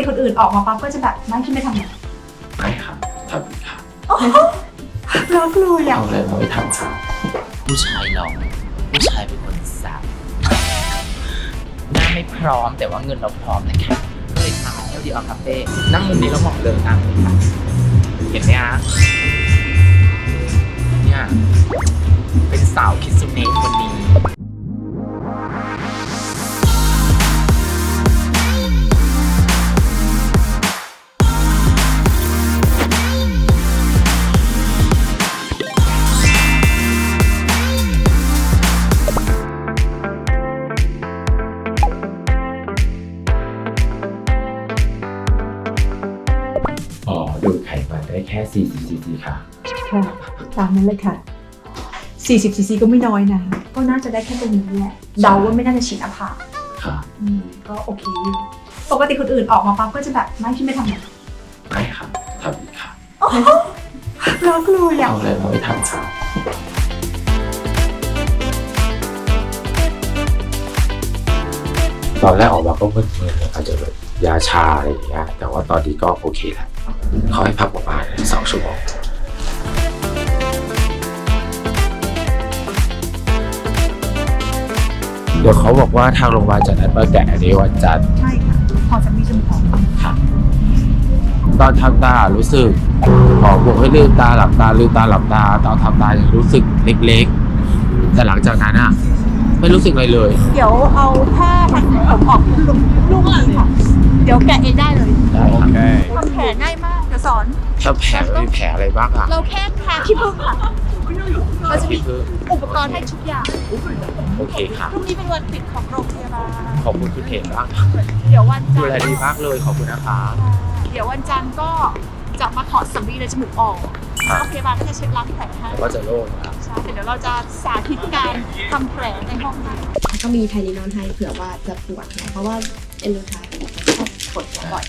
ติคนอื่นออกมาปั๊บก็จะแบบไม่คิดไม่ทำงานไม่ค่ะทำอีกค่ะรักเลยอะเอาเลยมาไปทำค่ะผู้ชายหล่อผู้ชายเป็นคนสับหน้าไม่พร้อมแต่ว่าเงินเราพร้อมนะคะก็เลยมาเที่ยวดีออคาเฟ่นั่งมุมนี้แล้วเหมาะเลยนะเห็นไหมฮะเนี่ยเป็นสาวคิดสุเนคคนนี้ ตามนั้นเลยค่ะ 40ซีซีก็ไม่น้อยนะ ก็น่าจะได้แค่ตรงนี้แหละเดาว่าไม่น่าจะฉีดอาภาค่ะอืมก็โอเคอยู่ปกติคนอื่นออกมาปั๊บก็จะแบบไม่คิดไม่ทำงานไม่ค่ะทำอีกค่ะรักเลยอะเอาเลยมาไปทำค่ะตอนแรกออกมาก็มึนๆอาจจะแบบยาชาอะไรอย่างเงี้ยแต่ว่าตอนนี้ก็โอเคแล้วเขาให้พักประมาณสองชั่วโมง เดี๋ยวเขาบอกว่าทางโรงพยาบาลจะนัดมาแกะอันนี้วันจันทร์ใช่ค่ะ พอจะมีจมูกของค่ะ ตอนทำตารู้สึกหมอบอกให้ลืมตาหลับตาลืมตาหลับตา ตอนทำตายังรู้สึกเล็กๆ แต่หลังจากนั้นอะไม่รู้สึกอะไรเลย เดี๋ยวเอาผ้าพันผมออกลูกหลังค่ะ เดี๋ยวแกะเองได้เลยได้ครับทำแผลง่ายมาก เดี๋ยวสอนถ้าแผลไม่มีแผลอะไรบ้างอะเราแค่ทาขี้ผึ้งค่ะ เราจะมีที่คืออุปกรณ์ให้ทุกอย่างโอเคค่ะพรุ่งนี้เป็นวันปิดของโรงพยาบาลขอบคุณคุณเห็นบ้างเดี๋ยววันดูจันแลทร์ดีมากเลยขอบคุณนะคะ เดี๋ยววันจันทร์ก็จะมาถอดสำลีในจมูกออกครับโรงพยาบาลก็จะเช็ดล้างแผลให้ก็จะโล่งนะครับใช่เดี๋ยวเราจะสาธิตการทำแผลในห้องนี้แล้วก็มีไทนินอนให้เผื่อว่าจะปวดนะเพราะว่าเอนโดไทป์ชอบปวดหัวบ่อย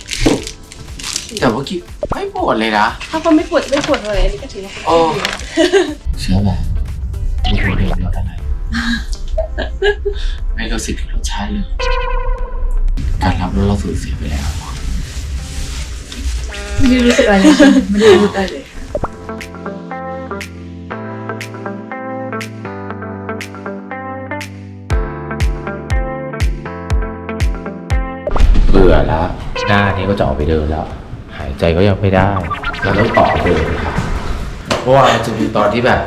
แต่เมื่อกี้ไม่ปวดเลยนะ ถ้าคนไม่ปวดไม่ปวดเลยอันนี้ก็ถือว่าโอ้เชื่อไหม ไม่รู้เรื่องเดียวกันไหนไม่รู้สึกถึงรสชาติเลย การรับรู้เราสูญเสียไปแล้ว ไม่ได้รู้สึกอะไรเลยไม่ได้รู้สึกอะไรเลยเบื่อแล้ว หน้านี้ก็จะออกไปเดินแล้ว หายใจก็ยังไม่ได้เราต้องต่อเดินครับเพราะว่ามันจะมีตอนที่แบบ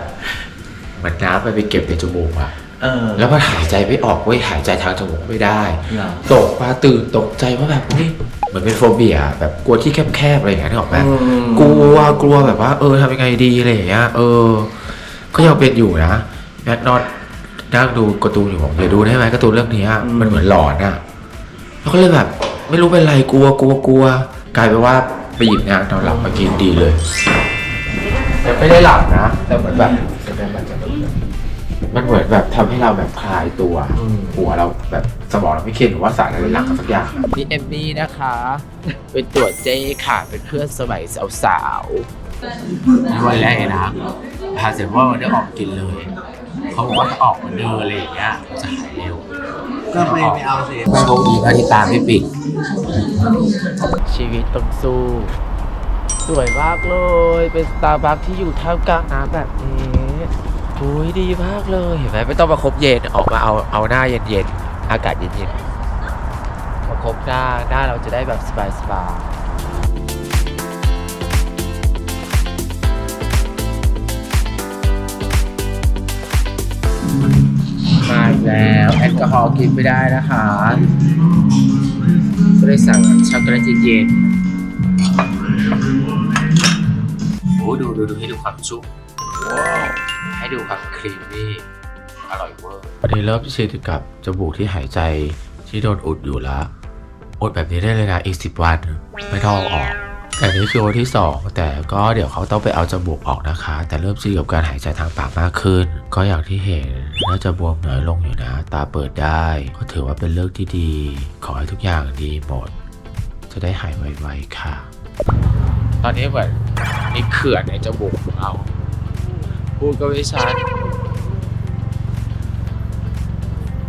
เหมือนน้ำไปไปเก็บในจมูกอะเออแล้วมันหายใจไม่ออกเว้ยหายใจทางจมูกไม่ได้ เหรอ ตกมาตื่นตกใจว่าแบบเฮ้ยเหมือนเป็นโฟเบียแบบกลัวที่แคบๆอะไรอย่างเงี้ยนึกออกไหมกลัวกลัวแบบว่า เออทำยังไงดีอะไรอย่างเงี้ยเออ ก็ยังเป็นอยู่นะแม็กนอตนั่งดูการ์ตูนอยู่บอกเดี๋ยวดูได้ไหมการ์ตูนเรื่องนี้อะมันเหมือนหลอนอะแล้วก็เลยแบบ ไม่รู้เป็นไรกลัวกลัวกลัวกลายเป็นว่าไปหยิบงานนอนหลับมากินดีเลยแต่ไม่ได้หลับนะแต่เหมือนแบบ มันเหมือนแบบทำให้เราแบบคลายตัวหัวเราแบบสมองเราไม่เครียดหรือว่าสารอะไรหลังสักอย่างนี่เอมมี่นะคะ เป็นตัวเจ๊ค่ะ เป็นเพื่อนสมัยสาวๆในวันแรกเลยนะพาเสร็จว่ามันได้ออกกินเลย เขาบอกว่าถ้าออกมาเดินอะไรอย่างเงี้ยจะหายเร็ว ก็ไม่ไม่เอาสิ ไม่โชคดีมากที่ตามไม่ปิดชีวิตต้องสู้ สวยมากเลย เป็นสตาร์บัคที่อยู่ท่ามกลางน้ำแบบนี้ หุยดีมากเลยเห็นไหมไม่ต้องมาคบเย็นออกมาเอาเอาหน้าเย็นๆอากาศเย็นๆมาคบหน้าหน้าเราจะได้แบบสบายๆมาอีกแล้วแอลกอฮอล์กินไม่ได้นะคะก็เลยสั่งช็อกโกแลตเย็นๆโอ้ดูดูดูให้ดูความชุ่มว้าว ให้ดูความครีมมี่อร่อยเวอร์วันนี้เริ่มชินกับจมูกที่หายใจที่โดนอุดอยู่แล้วอุดแบบนี้ได้เลยนะอีกสิบวัน ไม่ต้องออก แต่นี่คือวันที่สองแต่ก็เดี๋ยวเขาต้องไปเอาจมูกออกนะคะ แต่เริ่มชินกับการหายใจทางปากมากขึ้น ก็อย่างที่เห็นน่าจะบวมน้อยลงอยู่นะ ตาเปิดได้ ก็ถือว่าเป็นเรื่องที่ดี ขอให้ทุกอย่างดีหมด จะได้หายไวๆค่ะ ตอนนี้เหมือนมีเขื่อนในจมูกของเรา พูดก็ไม่ชัด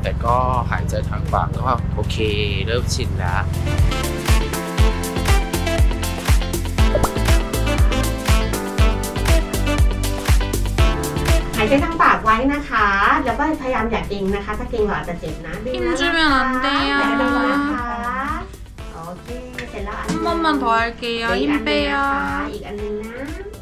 แต่ก็หายใจทางปากก็โอเค เริ่มชินแล้วหายใจทางปากไว้นะคะ แล้วก็พยายามอย่าเกร็งนะคะ ถ้าเกร็งหลอดจะเจ็บนะดีนะนะคะแต่ดูนะคะ โอเค เสร็จแล้วอันหนึง 한번만 더 할게 요. 네, 힘 안 녕. 빼 요. 아, 이거 안 녕.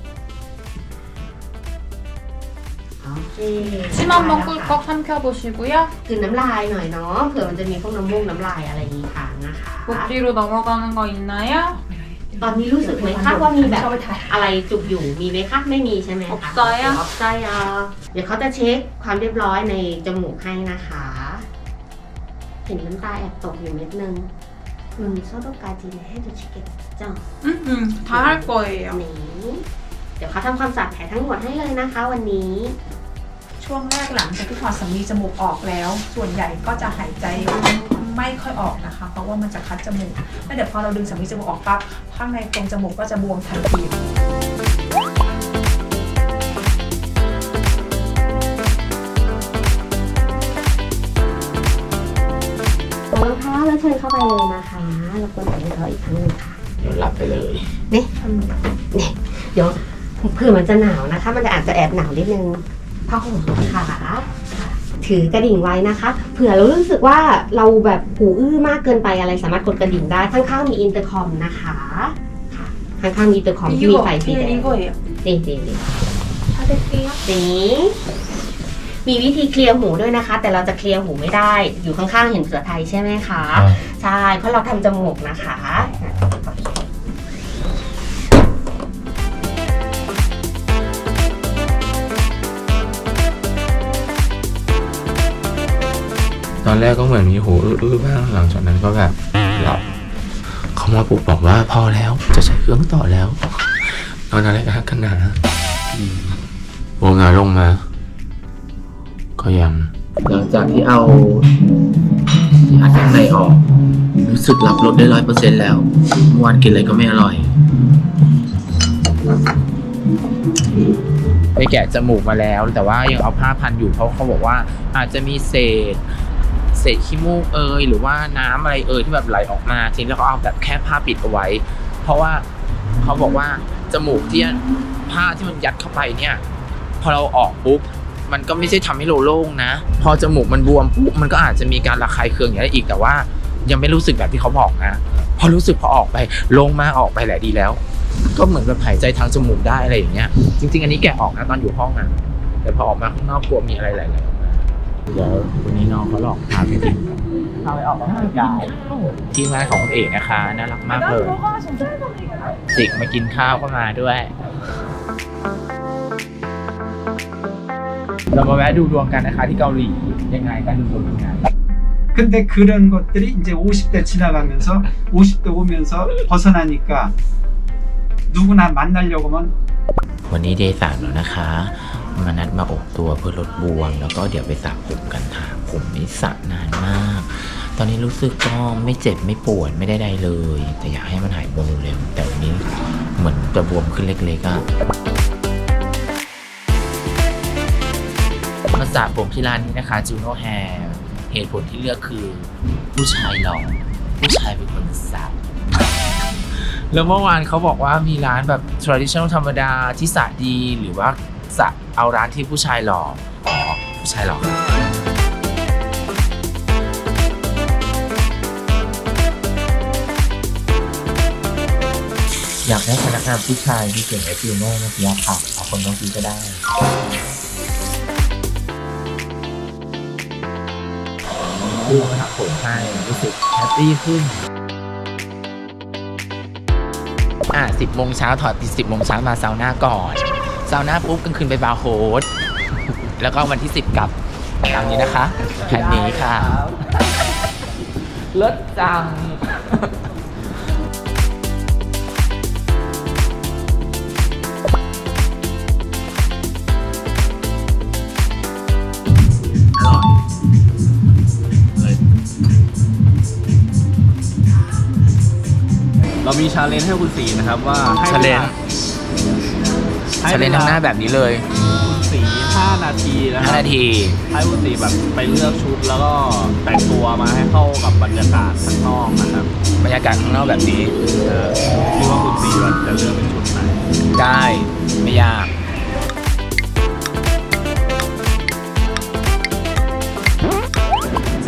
ชิมองมองกุลก๊อกท่านเคียวโบชิกุยะคือน้ำลายหน่อยเนาะเผื่อมันจะมีพวกน้ำมูกน้ำลายอะไรอย่างนี้ค่ะนะคะปกติเราต้องกากันก็อินนายะตอนนี้รู้สึกไหมคะว่ามีแบบอะไรจุกอยู่มีไหมคะไม่มีใช่ไหมออกไซอ์ออกไซอ์เดี๋ยวเขาจะเช็คความเรียบร้อยในจมูกให้นะคะ เห็นน้ำตาแอบตกอยู่เม็ดนึงมันมีโซโดการจีนให้ดูชิเกตจังอืมอืมท้าให้ปล่อยอะนี่เดี๋ยวเขาทำความสะอาดแผลทั้งหมดให้เลยนะคะวันนี้ ช่วงแรกหลังจากที่ถอดสำลีจมูกออกแล้ว ส่วนใหญ่ก็จะหายใจไม่ค่อยออกนะคะ เพราะว่ามันจะคัดจมูกแล้วเดี๋ยวพอเราดึงสำลีจมูกออกปั๊บข้างในตรงจมูกก็จะบวมทันทีรองเท้าแล้วเชิญเข้าไปเลยนะคะรบกวนใส่รองเท้าอีกครั้งหนึงค่ะ เดี๋ยวหลับไปเลย นี่นี่เดี๋ยวเผื่อมันจะหนาวนะคะ มันจะอาจจะแอบหนาวนิดนึง ผ้าห่มนะคะถือกระดิ่งไว้นะคะเผื่อเรารู้สึกว่าเราแบบหูอื้อมากเกินไปอะไรสามารถกดกระดิ่งได้ข้างๆมีอินเตอร์คอมนะคะข้างๆมีอินเตอร์คอมที่มีไฟสีแดงจริงจริงนี่มีวิธีเคลียร์หูด้วยนะคะ แต่เราจะเคลียร์หูไม่ได้อยู่ข้างๆเห็นเสือไทยใช่ไหมคะ ใช่เพราะเราทำจมูกนะคะ อนแรกก็เหมือนมีหูอื้อๆบ้างหลังจากนั้นก็แบบหลับเขามาปลุกบอกว่าพอแล้วจะใช้เครื่องต่อแล้วนอนอะไรกันกันหนาโวมน้อยลงมา ก็ยัง หลังจากที่เอาที่อัดข้างในออก รู้สึกรับรสได้ร้อยเปอร์เซ็นต์แล้วเมื่อวานกินอะไรก็ไม่อร่อยไปแกะจมูกมาแล้ว แต่ว่ายังเอาผ้าพันอยู่เพราะเขาบอกว่าอาจจะมีเศษ เศษขี้มูกเอยหรือว่าน้ำอะไรเอยที่แบบไหลออกมาทีนี้เราก็เอาแบบแค่ผ้าปิดเอาไว้ เพราะว่าเขาบอกว่าจมูกที่ผ้าที่มันยัดเข้าไปเนี่ยพอเราออกปุ๊บมันก็ไม่ใช่ทำให้เราโล่งนะ พอจมูกมันบวมปุ๊บมันก็อาจจะมีการระคายเคืองอย่างนี้อีกแต่ว่า ยังไม่รู้สึกแบบที่เขาบอกนะ พอรู้สึกพอออกไปโล่งมาออกไปแหละดีแล้ว ก็เหมือนแบบหายใจทางจมูกได้อะไรอย่างเงี้ย จริง ๆ อันนี้แกะออกนะตอนอยู่ห้องนะแต่พอออกมาข้างนอกกลัวมีอะไรหลๆออกมาเดี๋ยว นนี้น้องเขาหลอกพาไปกินพาไปออกกำลังกายทีมงานของคุณเอกนะคะน่ารักมากเลยจิกมากินข้าวก็มาด้วย เรามาแวะดูดวงกันนะคะที่เกาหลียังไงการดูดวงยังไง 근데 그런 것들이 이제 50대 지나가면서 50대 오면서 벗어나니까 누구나 만나려고 하면 วันนี้เดย์สามแล้วนะคะ มานัดมาอบตัวเพื่อลดบวม แล้วก็เดี๋ยวไปสระผมกันค่ะ ผมไม่สระนานมาก ตอนนี้รู้สึกก็ไม่เจ็บไม่ปวดไม่ได้ใดเลย แต่อยากให้มันหายบวมเร็วแต่วันนี้เหมือนจะบวมขึ้นเล็กๆอะมาสระผมที่ร้านนี้นะคะจูโน่แฮร์เหตุผลที่เลือกคือผู้ชายหล่อผู้ชายเป็นคนสระแล้วเมื่อวานเขาบอกว่ามีร้านแบบ traditional ธรรมดาที่สระดีหรือว่าสระเอาร้านที่ผู้ชายหล่ออ๋อผู้ชายหล่อ อยากได้พนักงานผู้ชายที่เก่งไอฟิลโน่เมื่อกี้ค่ะเอาคนเมื่อกี้ก็ได้ดูมาถักผมให้รู้สึกแฮปปี้ขึ้น อะสิบโมงเช้าถอดติดสิบโมงเช้ามาซาวน่าก่อนซาวน่าปุ๊บกลางคืนไปบาร์โฮสแล้วก็วันที่สิบกลับตามนี้นะคะแค่นี้ค่ะ เลิศจัง เรามีชาเลนจ์ให้คุณสีนะครับว่าให้ชาเลนจ์ให้ชาเลนจ์ทางหน้าแบบนี้เลยคุณสี5นาทีนะครั5บนาที ให้คุณสีแบบไปเลือกชุดแล้วก็แต่งตัวมาให้เข้ากับบรรยากาศข้างนอกนะครับบรรยากาศข้างนอกแบบนี้ เออคิดว่าคุณสีจะเลือกเป็นชุดไหนได้ไม่ยาก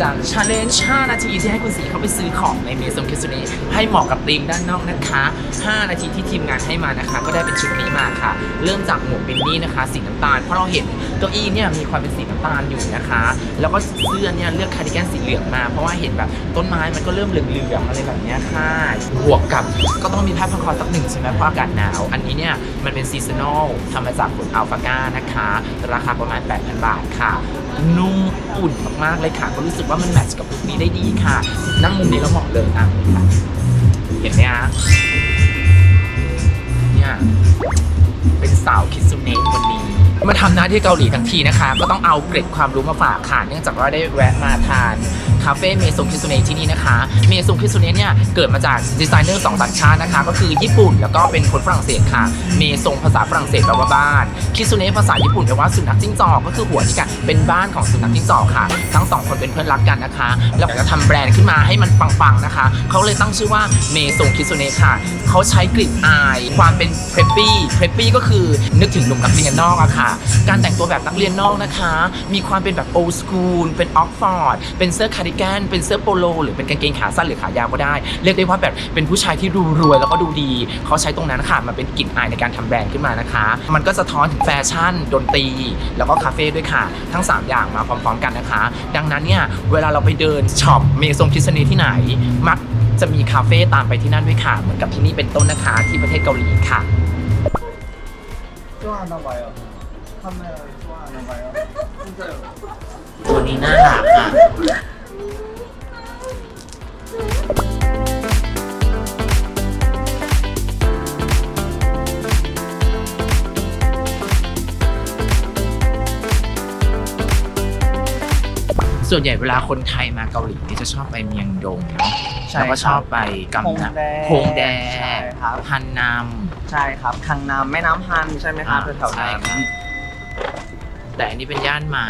จากชาเลนจ์5นาทีที่ให้คุณสีเขาไปซื้อของในเมซงคิสุเนะให้เหมาะกับธีมด้านนอกนะคะ 5 นาทีที่ทีมงานให้มานะคะ ก็ได้เป็นชุดนี้มาค่ะ เริ่มจากหมวกบินนี่นะคะ สีน้ำตาล เพราะเราเห็นเก้าอี้เนี่ยมีความเป็นสีน้ำตาลอยู่นะคะ แล้วก็เสื้อเนี่ยเลือกคาร์ดิแกนสีเหลืองมา เพราะว่าเห็นแบบต้นไม้มันก็เริ่มเหลืองๆอะไรแบบเนี้ยค่ะบวกกับก็ต้องมีผ้าพันคอสักหนึ่งใช่ไหมเพราะอากาศหนาว อันนี้เนี่ยมันเป็นซีซันอลทำมาจากฝุ่นอัลฟาก้านะคะ ราคาประมาณ 8,000 บาทค่ะ นุ่มอุ่นมากๆเลยค่ะก็รู้สึกว่ามันแมทช์กับลุคนี้ได้ดีค่ะ นั่งมุมนี้แล้วเหมาะเลยอะเห็นไหมฮะเนี่ยเป็นสาวคิดซูเนะคนนี้ มาทำหน้าที่เกาหลีทั้งทีนะคะ ก็ต้องเอาเกร็ดความรู้มาฝากค่ะ เนื่องจากว่าได้แวะมาทาน คาเฟ่เมซงคิสุเนะที่นี่นะคะ เมซงคิสุเนะเนี่ย เกิดมาจากดีไซเนอร์สองสัญชาตินะคะ ก็คือญี่ปุ่นแล้วก็เป็นคนฝรั่งเศสค่ะ เมซงภาษาฝรั่งเศสแปลว่าบ้าน คิสุเนะภาษาญี่ปุ่นแปลว่าสุนัขจิ้งจอก ก็คือหัวนี่ค่ะเป็นบ้านของสุนัขจิ้งจอกค่ะ ทั้งสองคนเป็นเพื่อนรักกันนะคะ แล้วก็ทำแบรนด์ขึ้นมาให้มันปังๆนะคะ เขาเลยตั้งชื่อว่าเมซงคิสุเนะค่ะ เขาใช้กลิ่นอาย ความเป็นเพรปปี้ เพรปปี้ก็คือนึกถึงหนุ่มนักเรียนนอกอะค่ะ การแต่งตัวแบบนักเรียนนอกนะคะ มีความเป็นแบบโอส o ูลเป็นออกฟอร์ด เป็นเสื้อคาร์ดิกนเป็นเสื้อโปโล หรือเป็นกางเกงขาสั้นหรือขายาวก็ได้ เรียกได้ว่าแบบเป็นผู้ชายที่ดูรวยแล้วก็ดูดี เขาใช้ตรงนั้นค่ะมาเป็นกลิ่นอายในการทำแบรนด์ขึ้นมานะคะ มันก็สะท้อนถึงแฟชั่น ดนตรี แล้วก็คาเฟ่ด้วยค่ะ ทั้ง 3 อย่างมาพร้อมๆกันนะคะ ดังนั้นเนี่ยเวลาเราไปเดินช็อปเมซงคิสเนที่ไหนมักจะมีคาเฟ่ตามไปที่นั่นด้วยค่ะเหมือนกับที่นี่เป็นต้นนะคะที่ประเทศเกาหลีค่ะตัวนี้น่ารักอะ ส่วนใหญ่เวลาคนไทยมาเกาหลีนี่จะชอบไปเมียงดงเนาะใช่แล้วก็ครับชอบไปกำนัฮงแดฮงแดใช่ครับ ฮันนามใช่ครับทางน้ำแม่น้ำฮันใช่ไหมครับอ่าแถวๆใช่นั้นครับแต่อันนี้เป็นย่านใหม่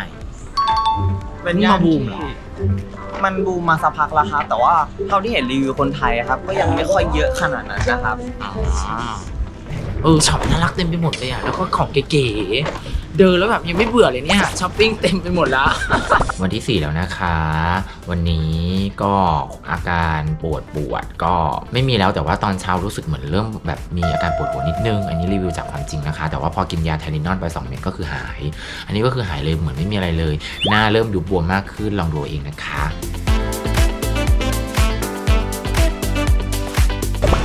เป็นเพิ่งย่านมาบูที่มเหรอมันบูมมาสักพักแล้วครับแต่ว่าเท่าที่เห็นรีวิวคนไทยอะครับ ก็ยังไม่ค่อยเยอะขนาดนั้นนะครับ อ๋อเออช็อปน่ารักเต็มไปหมดเลยอะ แล้วก็ของเก๋ๆ เดินแล้วแบบยังไม่เบื่อเลยเนี่ยช้อปปิ้งเต็มไปหมดแล้ว วันที่ 4 แล้วนะคะ วันนี้ก็อาการปวดปวดก็ไม่มีแล้วแต่ว่าตอนเช้ารู้สึกเหมือนเริ่มแบบมีอาการปวดหัวนิดนึง อันนี้รีวิวจากความจริงนะคะ แต่ว่าพอกินยาไทลินอนไป2เม็ดก็คือหาย อันนี้ก็คือหายเลยเหมือนไม่มีอะไรเลย หน้าเริ่มยุบบวมมากขึ้นลองดูเองนะคะ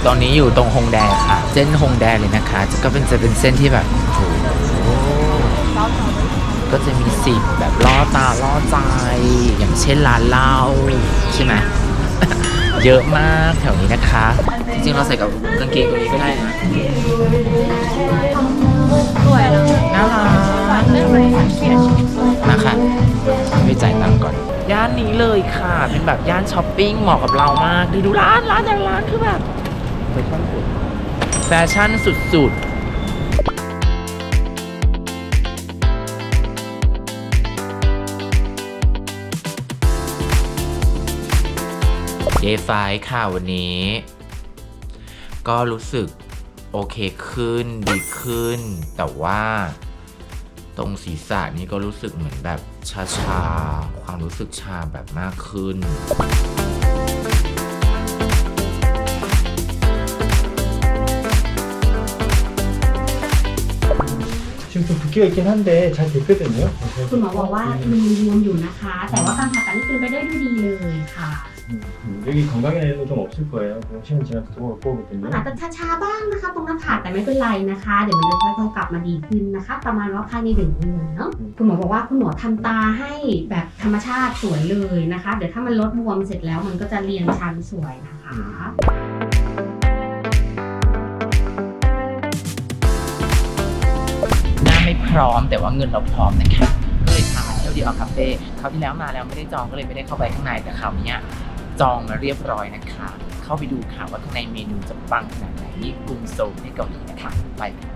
ตอนนี้อยู่ตรงฮงแดค่ะ เส้นฮงแดเลยนะคะ ก็เป็นจะเป็นเส้นที่แบบ ก็จะมีสิ่งแบบล่อตาล่อใจ อย่างเช่นร้านเหล้าใช่ไหม เยอะมากแถวนี้นะคะ จริงๆเราใส่กับกางเกงตัวนี้ก็ได้นะสวยนะน่ารักเรื่องอะไรเขียนนะคะไปจ่ายตังค์ก่อน ย่านนี้เลยค่ะ เป็นแบบย่านช้อปปิ้งเหมาะกับเรามากดูดูร้านร้านแต่ละร้านคือแบบแฟชั่นสุดๆ เยไฟค่ะวันนี้ ก็รู้สึกโอเคขึ้น ดีขึ้น แต่ว่า ตรงศีรษะนี่ก็รู้สึกเหมือนแบบชาๆ ความรู้สึกชาแบบมากขึ้น 지금 좀 붓기가 있긴 한데 잘 됐거든요. คุณหมอบอกว่ามีรวมอยู่นะคะ แต่ว่าการผ่าตัดนี่เป็นไปได้ด้วยดีเลยค่ะ 음, 여기 건강에는 좀 없을 거예요. 그냥 시간 지나서 또 มัน 보거든요. อาจจะชาๆบ้างนะคะ ตรงหน้าผากแต่ไม่เป็นไรนะคะ เดี๋ยวมันจะค่อยๆกลับมาดีขึ้นนะคะ ประมาณว่าภายในหนึ่งเดือนเนาะคุณหมอบอกว่าคุณหมอทำตาให้แบบธรรมชาติสวยเลยนะคะ เดี๋ยวถ้ามันลดบวมเสร็จแล้วมันก็จะเรียงชันสวยนะคะ หน้าไม่พร้อมแต่ว่าเงินเราพร้อมนะคะก็เลยพามาเที่ยวดีออคาเฟ่คราวที่แล้วมาแล้วไม่ได้จองก็เลยไม่ได้เข้าไปข้างในแต่คราวเนี้ย จองมาเรียบร้อยนะคะ เข้าไปดูค่ะว่าข้างในเมนูจะปังขนาดไหนกรุงโซลที่เกาหลีนะคะ ไปค่ะ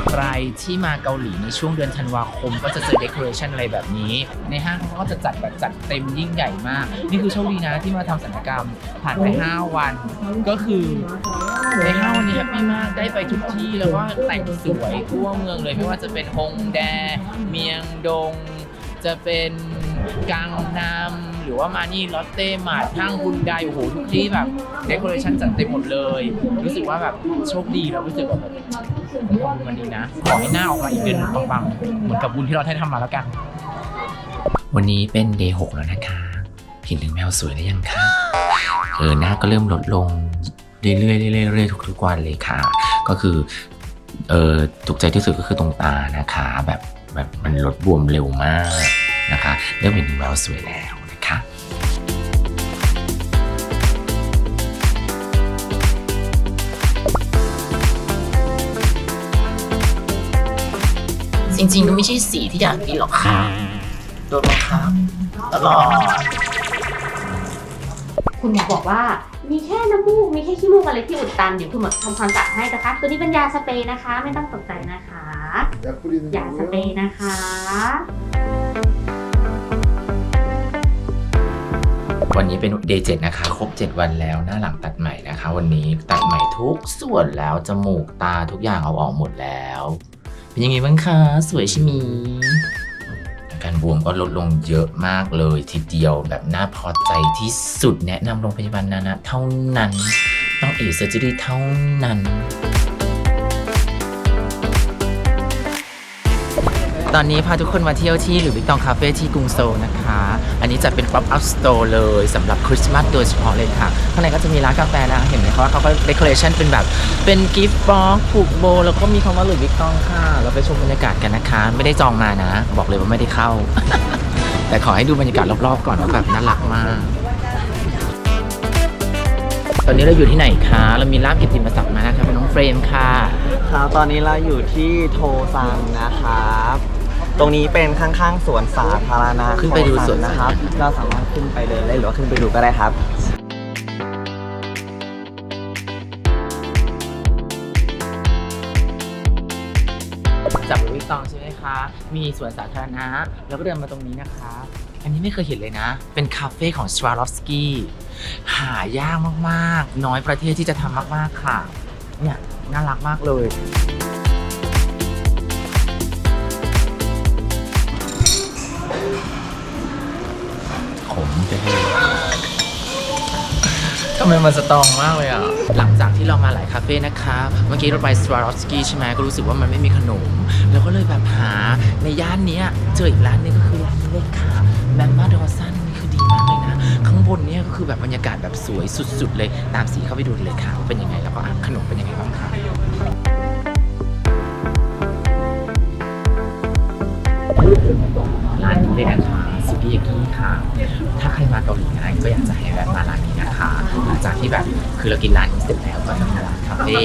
ใครที่มาเกาหลีในช่วงเดือนธันวาคม ก็จะเจอเด o อเรชันอะไรแบบนี้ ในห้างเขาก็จะจัดแบบจัดเต็มยิ่งใหญ่มาก นี่คือโชคดีนะที่มาทำสัญญกรรม ผ่านไป 5 วัน ก็คือใน5วันนี้แฮปปี้มากได้ไปทุกที่แล้วก็แต่งสวยทั่วเมืองเลยไม่ว่าจะเป็นฮงแด เมียงดง จะเป็น กังนำหรือว่ามานี่ลอตเต้มาดห้างฮุนไดโอ้โหทุกที่แบบเด o อเรชันจัดเต็มหมดเลย รู้สึกว่าแบบโชคดีแล้วรู้สึกว่าแบบมันดีนะ ขอให้หน้าออกมาอีกเดือนหนึ่งปังๆ เหมือนกับบุญที่เราได้ทำมาแล้วกัน วันนี้เป็นเดย์หกแล้วนะคะเห็นถึงแมวสวยได้ยังคะเออหน้าก็เริ่มลดลงเรื่อยๆเรื่อยๆเรื่อยๆทุกๆวันเลยค่ะ ก็คือเออถูกใจที่สุดก็คือตรงตานะคะ แบบแบบมันลดบวมเร็วมาก นะคะเริ่มเห็นถึงแววสวยแล้วนะคะจริงๆก็ไม่ใช่สีที่อยากกินหรอกค่ะโดนบังคับตลอดคุณหมอบอกว่ามีแค่น้ำมูกมีแค่ขี้มูกอะไรที่อุดตันเดี๋ยวคุณหมอทำความสะอาดให้นะคะ ตัวนี้เป็นยาสเปรย์นะคะ ไม่ต้องตกใจนะคะ ยาสเปรย์นะคะ วันนี้เป็นเดย์เจ็ดนะคะ ครบ 7 วันแล้วหน้าหลังตัดใหม่นะคะ วันนี้ตัดใหม่ทุกส่วนแล้ว จมูกตาทุกอย่างเอาออกหมดแล้ว เป็นยังไงบ้างคะ สวยใช่ไหมการบวมก็ลดลงเยอะมากเลยทีเดียวแบบน่าพอใจที่สุดแนะนำโรงพยาบาลนานะเท่านั้น ต้องเอเซอร์เจอรี่เท่านั้น ตอนนี้พาทุกคนมาเที่ยวที่หรือวิกตองคาเฟ่ที่กรุงโซลนะคะ อันนี้จะเป็น pop up store เลยสำหรับคริสต์มาสโดยเฉพาะเลยค่ะ ข้างในก็จะมีร้านกาแฟนะ เห็นไหมคะว่าเขาก็เด o r a t i o n เป็นแบบเป็นกิฟต์บ็อกผูกโบ แล้วก็มีคำว่าหรือวิกตองค่ะ เราไปชมบรรยากาศกันนะคะ ไม่ได้จองมานะ บอกเลยว่าไม่ได้เข้า แต่ขอให้ดูบรรยากาศรอบๆก่อนว่าแบบน่ารักมาก ตอนนี้เราอยู่ที่ไหนคะ เรามีล่ามกิตติมศักดิ์มานะคะเป็นน้องเฟรมค่ะ ครับตอนนี้เราอยู่ที่โทซังนะครับ ตรงนี้เป็นข้างๆสวนสาธารณะขึ้นไปดูสวนโทซังนะครับ เราสามารถขึ้นไปเดินได้หรือว่าขึ้นไปดูก็ได้ครับ จากวิกตองใช่ไหมคะ มีสวนสาธารณะ แล้วก็เดินมาตรงนี้นะคะ อันนี้ไม่เคยเห็นเลยนะ เป็นคาเฟ่ของสวา r อฟสกี้หายากมาก ๆ น้อยประเทศที่จะทำมาก ๆ ค่ะ เนี่ย น่ารักมากเลย จะให้ทำไมมันสตรองมากเลยอะ หลังจากที่เรามาหลายคาเฟ่นะคะ เมื่อกี้เราไปสวารอฟสกี้ใช่ไหมก็รู้สึกว่ามันไม่มีขนม แล้วก็เลยแบบหาในย่านเนี้ยเจออีกร้านหนึงก็คือร้านนี้เลยค่ะแมมมาดอสันนี่คือดีมากเลยนะ ข้างบนเนี้ยก็คือแบบบรรยากาศแบบสวยสุดๆเลย ตามสีเข้าไปดูเลยค่ะว่าเป็นยังไงแล้วก็อะขนมเป็นยังไงบ้างคะร้านนี้เลยนะคะ สุกี้ยากิค่ะ ถ้าใครมาเกาหลีนะก็อยากจะให้แวะมาร้านนี้นะคะ หลังจากที่แบบคือเรากินร้านนี้เสร็จแล้วก็จะมีร้านคาเฟ่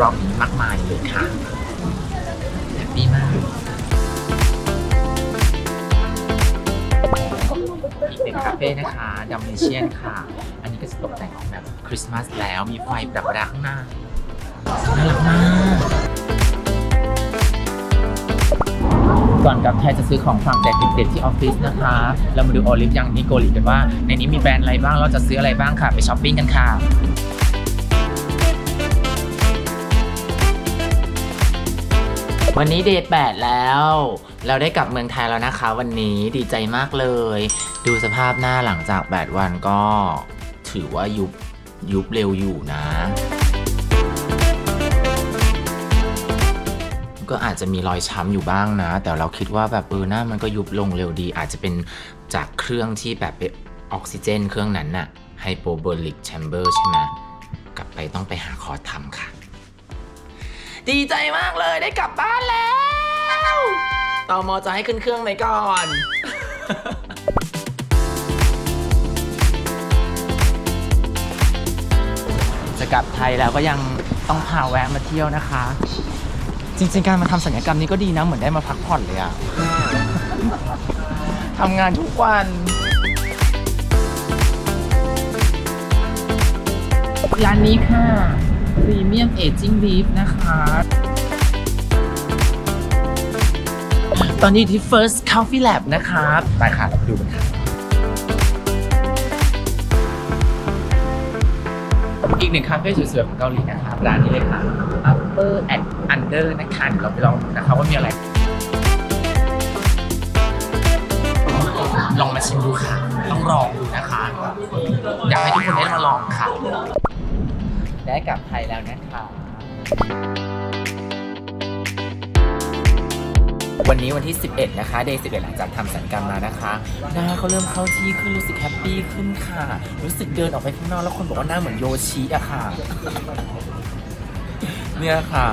รอบๆนี้มากมายเลยค่ะแฮปปี้มากเป็นคาเฟ่นะคะดัมเมเชียนค่ะ อันนี้ก็จะตกแต่งออกแบบคริสต์มาสแล้วมีไฟประดับประดาข้างหน้าน่ารักมาก ก่อนกลับไทยจะซื้อของฝากแจกเด็กๆที่ออฟฟิศนะคะ เรามาดูโอลิฟยังนิโกลิกันว่า ในนี้มีแบรนด์อะไรบ้างเราจะซื้ออะไรบ้างค่ะ ไปช้อปปิ้งกันค่ะวันนี้เดย์แปดแล้ว เราได้กลับเมืองไทยแล้วนะคะ วันนี้ดีใจมากเลย ดูสภาพหน้าหลังจาก 8 วันก็ ถือว่ายุบยุบเร็วอยู่นะ ก็อาจจะมีรอยช้ำอยู่บ้างนะ แต่เราคิดว่าแบบเออหน้ามันก็ยุบลงเร็วดี อาจจะเป็นจากเครื่องที่แบบเป็นออกซิเจน เครื่องนั้นน่ะไฮโปโบลิกแชมเบอร์ใช่ไหมกลับไปต้องไปหาคอร์สทำค่ะ ดีใจมากเลยได้กลับบ้านแล้วตอมอจะให้ขึ้นเครื่องไหมก่อนจะกลับไทยแล้วก็ยังต้องพาแวะมาเที่ยวนะคะ จริงๆการมาทำสัญญกรรมนี้ก็ดีนะ เหมือนได้มาพักผ่อนเลยอะทำงานทุกวัน ร้านนี้ค่ะพรีเมียมเอจิ้งบีฟนะคะ ตอนนี้อยู่ที่ First Coffee Lab นะครับไปค่ะเราไปดูกันค่ะ อีกหนึ่งคาเฟ่สวยๆของเกาหลีนะครับ ร้านนี้เลยค่ะ Upper and Under นะคะเดี๋ยวเราไปลองดูนะคะว่ามีอะไร ลองมาชิมดูค่ะ ต้องลองดูนะคะ อยากให้ทุกคนได้มาลองค่ะ ได้กลับไทยแล้วนะคะวันนี้วันที่ 11 นะคะ เดย์11 หลังจากทำสัญญกรรมมานะคะ หน้าเขาเริ่มเข้าที่ขึ้นรู้สึกแฮปปี้ขึ้นค่ะ รู้สึกเดินออกไปข้างนอกแล้วคนบอกว่าหน้าเหมือนโยชิอะค่ะ เนี่ยค่ะ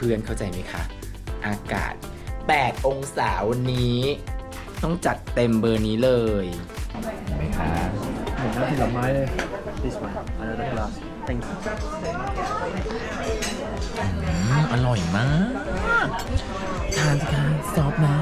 พื่อนเข้าใจไหมคะ อากาศ 8 องศาวันนี้ ต้องจัดเต็มเบอร์นี้เลยไหมคะ Nothing on my this one. Another glass. Thank you. อืมอร่อยมาก ทานสิคะซอฟต์นะ